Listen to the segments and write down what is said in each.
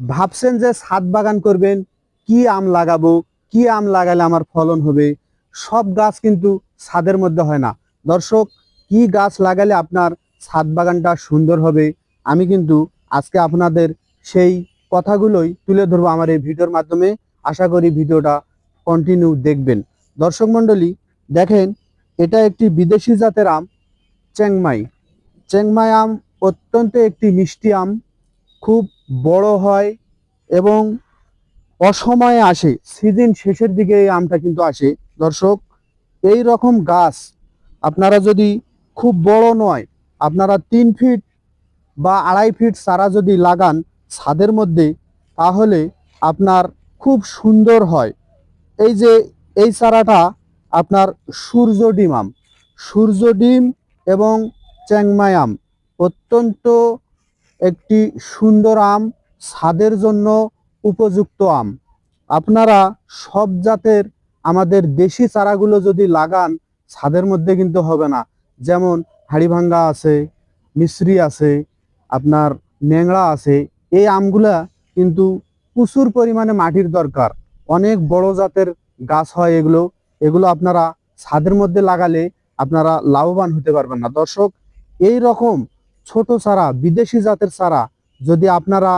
ভাবছেন যে ছাদ বাগান করবেন, কি আম লাগাবো, কি আম লাগালে আমার ফলন হবে? সব গাছ কিন্তু ছাদের মধ্যে হয় না। দর্শক, কি গাছ লাগালে আপনার ছাদ বাগানটা সুন্দর হবে? আমি কিন্তু আজকে আপনাদের সেই কথাগুলোই তুলে ধরবো আমার এই ভিডিওর মাধ্যমে। আশা করি ভিডিওটা কন্টিনিউ দেখবেন। দর্শক মণ্ডলী, দেখেন, এটা একটি বিদেশি জাতের আম, চেংমাই। চেংমাই আম অত্যন্ত একটি মিষ্টি আম, খুব বড় হয় এবং অসময়ে আসে সিজন শেষের দিকে এই আমটা কিন্তু আসে। দর্শক, এই রকম গাছ আপনারা যদি খুব বড় নয়, আপনারা তিন ফিট বা আড়াই ফিট চারা যদি লাগান ছাদের মধ্যে, তাহলে আপনার খুব সুন্দর হয়। এই যে এই চারাটা আপনার সূর্য ডিম আম। সূর্য ডিম এবং চ্যাংমায়াম অত্যন্ত একটি সুন্দর আম ছাদের জন্য উপযুক্ত আম। আপনারা সব জাতের আমাদের দেশি চারাগুলো যদি লাগান ছাদের মধ্যে কিন্তু হবে না। যেমন হাড়িভাঙ্গা আছে মিশ্রি আছে, আপনার ন্যাংড়া আছে, এই আমগুলা কিন্তু প্রচুর পরিমাণে মাটির দরকার। অনেক বড় জাতের গাছ হয় এগুলো। এগুলো আপনারা ছাদের মধ্যে লাগালে আপনারা লাভবান হতে পারবেন না। দর্শক, এই রকম ছোট চারা, বিদেশি জাতের চারা যদি আপনারা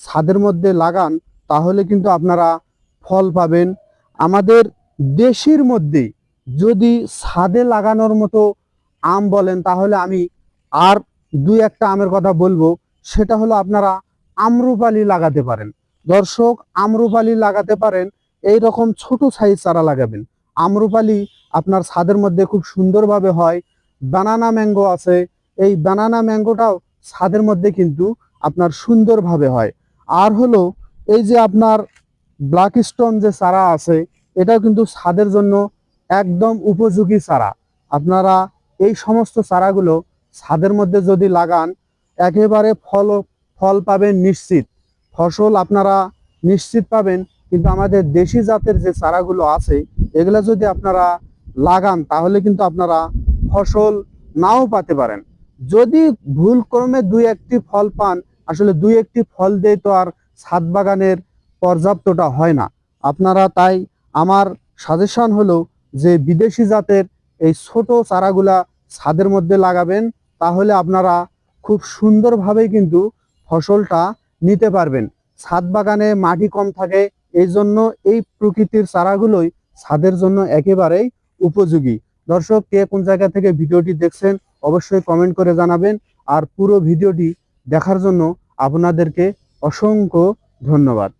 ছাদের মধ্যে লাগান, তাহলে কিন্তু আপনারা ফল পাবেন। আমাদের দেশের মধ্যে যদি ছাদে লাগানোর মতো আম বলেন, তাহলে আমি আর দুই একটা আমের কথা বলব, সেটা হলো আপনারা আমরুপালি লাগাতে পারেন। দর্শক, আমরুপালি লাগাতে পারেন, এই রকম ছোট সাইজ চারা লাগাবেন। আমরুপালি আপনার ছাদের মধ্যে খুব সুন্দরভাবে হয় বানানা ম্যাঙ্গো আছে এই বানানা ম্যাঙ্গোটাও ছাদের মধ্যে কিন্তু আপনার সুন্দরভাবে হয়। আর হলো, এই যে আপনার ব্ল্যাক স্টোন যে চারা আছে, এটাও কিন্তু ছাদের জন্য একদম উপযোগী চারা। আপনারা এই সমস্ত চারাগুলো ছাদের মধ্যে যদি লাগান, একেবারে ফল ফল পাবেন নিশ্চিত। ফসল আপনারা নিশ্চিত পাবেন, কিন্তু আমাদের দেশি জাতের যে চারাগুলো আছে, এগুলো যদি আপনারা লাগান, তাহলে কিন্তু আপনারা ফসল নাও পাতে পারেন। যদি ভুল ক্রমে দুই একটি ফল পান, আসলে দুই একটি ফল দিয়ে তো আর ছাদ বাগানের পর্যাপ্তটা হয় না। আপনারা তাই আমার সাজেশন হলো যে বিদেশি জাতের এই ছোট চারাগুলা ছাদের মধ্যে লাগাবেন, তাহলে আপনারা খুব সুন্দরভাবে কিন্তু ফসলটা নিতে পারবেন। ছাদ বাগানে মাটি কম থাকে, এই জন্য এই প্রকৃতির চারাগুলোই ছাদের জন্য একেবারেই উপযোগী। দর্শক, কে কোন জায়গা থেকে ভিডিওটি দেখছেন অবশ্যই কমেন্ট করে জানাবেন। আর পুরো ভিডিওটি দেখার জন্য আপনাদেরকে অসংখ্য ধন্যবাদ।